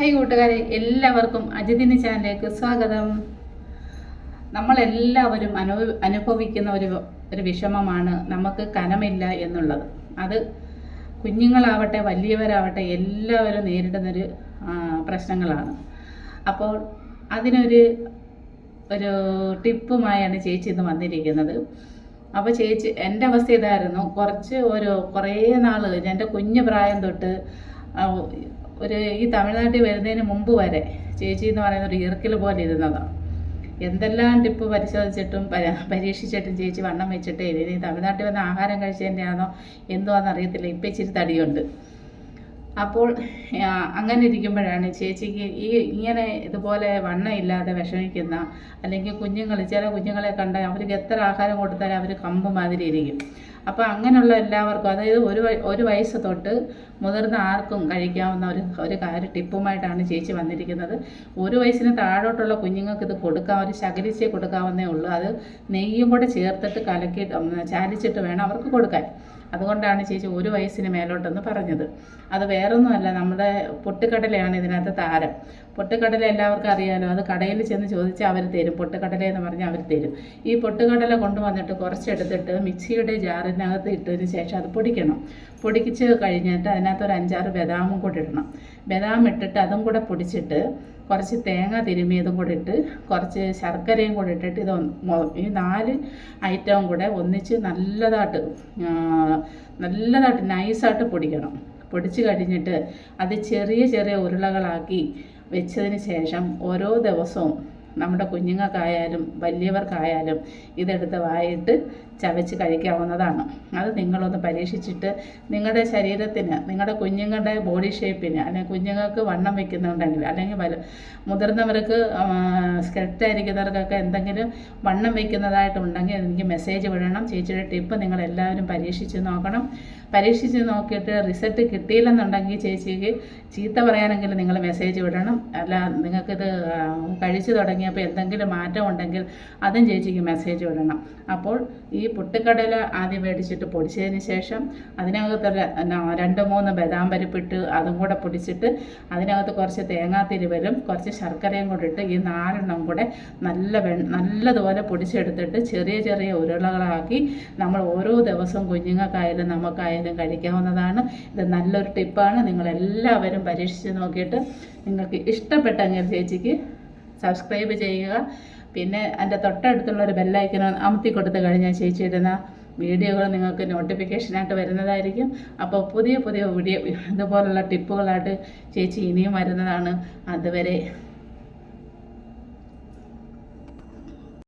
Hi കൂട്ടുകാരെ എല്ലാവർക്കും അജിതിന് ചാനലിലേക്ക് സ്വാഗതം. നമ്മളെല്ലാവരും അനു അനുഭവിക്കുന്ന ഒരു ഒരു വിഷമമാണ് നമുക്ക് കനമില്ല എന്നുള്ളത്. അത് കുഞ്ഞുങ്ങളാവട്ടെ വലിയവരാവട്ടെ എല്ലാവരും നേരിടുന്നൊരു പ്രശ്നങ്ങളാണ്. അപ്പോൾ അതിനൊരു ഒരു ടിപ്പുമായാണ് ചേച്ചി ഇന്ന് വന്നിരിക്കുന്നത്. അപ്പോൾ ചേച്ചി എന്റെ അവസ്ഥ ഇതായിരുന്നു. കുറച്ച് ഒരു കുറേ നാൾ എന്റെ കുഞ്ഞു പ്രായം തൊട്ട് ഒരു ഈ തമിഴ്നാട്ടിൽ വരുന്നതിന് മുമ്പ് വരെ ചേച്ചി എന്ന് പറയുന്ന ഒരു ഈർക്കിൽ പോലെ ഇരുന്നതാണ് എന്തെല്ലാം ടിപ്പ് പരിശോധിച്ചിട്ടും പരീക്ഷിച്ചിട്ടും ചേച്ചി വണ്ണം വെച്ചിട്ടേ ഇല്ല. ഇനി തമിഴ്നാട്ടിൽ വന്ന് ആഹാരം കഴിച്ചതിന്റെ ആണോ എന്തുവാന്ന് അറിയത്തില്ല. ഇപ്പം ഇച്ചിരി തടിയുണ്ട്. അപ്പോൾ അങ്ങനെ ഇരിക്കുമ്പോഴാണ് ചേച്ചിക്ക് ഈ ഇങ്ങനെ ഇതുപോലെ വണ്ണം ഇല്ലാതെ വിഷമിക്കുന്ന അല്ലെങ്കിൽ കുഞ്ഞുങ്ങൾ ചില കുഞ്ഞുങ്ങളെ കണ്ടാൽ അവർക്ക് എത്ര ആഹാരം കൊടുത്താലും അവർ കമ്പ് മാതിരി ഇരിക്കും. അപ്പോൾ അങ്ങനെയുള്ള എല്ലാവർക്കും അതായത് ഒരു ഒരു വയസ്സ് തൊട്ട് മുതിർന്ന ആർക്കും കഴിക്കാവുന്ന ഒരു ഒരു കാര്യം ടിപ്പുമായിട്ടാണ് ചേച്ചി വന്നിരിക്കുന്നത്. ഒരു വയസ്സിന് താഴോട്ടുള്ള കുഞ്ഞുങ്ങൾക്ക് ഇത് കൊടുക്കാൻ ഒരു ശകലിച്ചേ കൊടുക്കാവുന്നേ ഉള്ളൂ. അത് നെയ്യും കൂടെ ചേർത്തിട്ട് കലക്കി ചാലിച്ചിട്ട് വേണം അവർക്ക് കൊടുക്കാൻ. അതുകൊണ്ടാണ് ചേച്ചി ഒരു വയസ്സിന് മേലോട്ടെന്ന് പറഞ്ഞത്. അത് വേറൊന്നുമല്ല നമ്മുടെ പൊട്ടുകടലയാണ് ഇതിനകത്ത് താരം. പൊട്ടുകടല എല്ലാവർക്കും അറിയാലോ അത് കടയിൽ ചെന്ന് ചോദിച്ചാൽ അവർ തരും. പൊട്ടുകടല എന്ന് പറഞ്ഞാൽ അവർ തരും. ഈ പൊട്ടുകടല കൊണ്ടുവന്നിട്ട് കുറച്ചെടുത്തിട്ട് മിക്സിയുടെ ജാറിനകത്ത് ഇട്ടതിന് ശേഷം അത് പൊടിക്കണം. പൊടിച്ച് കഴിഞ്ഞിട്ട് അതിനകത്ത് ഒരു അഞ്ചാറ് ബദാമും കൂടി ഇടണം. ബദാം ഇട്ടിട്ട് അതും കൂടെ പൊടിച്ചിട്ട് കുറച്ച് തേങ്ങ തിരുമിയതും കൂടെ ഇട്ട് കുറച്ച് ശർക്കരയും കൂടെ ഇട്ടിട്ട് ഇത് ഈ നാല് ഐറ്റവും കൂടെ ഒന്നിച്ച് നല്ലതായിട്ട് നല്ലതായിട്ട് നൈസായിട്ട് പൊടിക്കണം. പൊടിച്ച് കഴിഞ്ഞിട്ട് അത് ചെറിയ ചെറിയ ഉരുളകളാക്കി വെച്ചതിന് ശേഷം ഓരോ ദിവസവും നമ്മുടെ കുഞ്ഞുങ്ങൾക്കായാലും വലിയവർക്കായാലും ഇതെടുത്ത് വായിട്ട് ചവച്ച് കഴിക്കാവുന്നതാണ്. അത് നിങ്ങളൊന്ന് പരീക്ഷിച്ചിട്ട് നിങ്ങളുടെ ശരീരത്തിന് നിങ്ങളുടെ കുഞ്ഞുങ്ങളുടെ ബോഡി ഷേപ്പിന് അല്ലെങ്കിൽ കുഞ്ഞുങ്ങൾക്ക് വണ്ണം വെക്കുന്നുണ്ടെങ്കിൽ അല്ലെങ്കിൽ വല മുതിർന്നവർക്ക് സ്കെട്ടായിരിക്കുന്നവർക്കൊക്കെ എന്തെങ്കിലും വണ്ണം വെക്കുന്നതായിട്ടുണ്ടെങ്കിൽ എനിക്ക് മെസ്സേജ് വിടണം. ചേച്ചിയുടെ ടിപ്പ് നിങ്ങൾ എല്ലാവരും പരീക്ഷിച്ച് നോക്കണം. പരീക്ഷിച്ച് നോക്കിയിട്ട് റിസൾട്ട് കിട്ടിയില്ലെന്നുണ്ടെങ്കിൽ ചേച്ചിക്ക് ചീത്ത പറയാനെങ്കിലും നിങ്ങൾ മെസ്സേജ് വിടണം. അല്ല നിങ്ങൾക്കിത് കഴിച്ചു കഴിച്ചു തുടങ്ങിയപ്പോൾ എന്തെങ്കിലും മാറ്റം ഉണ്ടെങ്കിൽ അതും ചേച്ചിക്ക് മെസ്സേജ് വിടണം അപ്പോൾ ഈ പുട്ടുകടല ആദ്യം മേടിച്ചിട്ട് പൊടിച്ചതിന് ശേഷം അതിനകത്ത് രണ്ട് മൂന്ന് ബദാം പരിപ്പിട്ട് അതും കൂടെ പൊടിച്ചിട്ട് അതിനകത്ത് കുറച്ച് തേങ്ങാത്തിരിവലും കുറച്ച് ശർക്കരയും കൂടെ ഇട്ട് ഈ നാലെണ്ണം കൂടെ നല്ല വെ നല്ലതുപോലെ പൊടിച്ചെടുത്തിട്ട് ചെറിയ ചെറിയ ഉരുളകളാക്കി നമ്മൾ ഓരോ ദിവസവും കുഞ്ഞുങ്ങൾക്കായാലും നമുക്കായാലും കഴിക്കാവുന്നതാണ്. ഇത് നല്ലൊരു ടിപ്പാണ്. നിങ്ങളെല്ലാവരും പരീക്ഷിച്ച് നോക്കിയിട്ട് നിങ്ങൾക്ക് ഇഷ്ടപ്പെട്ടെങ്കിൽ ചേച്ചിക്ക് സബ്സ്ക്രൈബ് ചെയ്യുക. പിന്നെ എന്റെ തൊട്ടടുത്തുള്ള ഒരു ബെല്ലൈക്കൺ അമർത്തി കൊടുത്ത് കഴിഞ്ഞാൽ ചേച്ചി ഇടുന്ന വീഡിയോകൾ നിങ്ങൾക്ക് നോട്ടിഫിക്കേഷനായിട്ട് വരുന്നതായിരിക്കും. അപ്പോൾ പുതിയ പുതിയ വീഡിയോ ഇതുപോലുള്ള ടിപ്പുകളായിട്ട് ചേച്ചി ഇനിയും വരുന്നതാണ്. അതുവരെ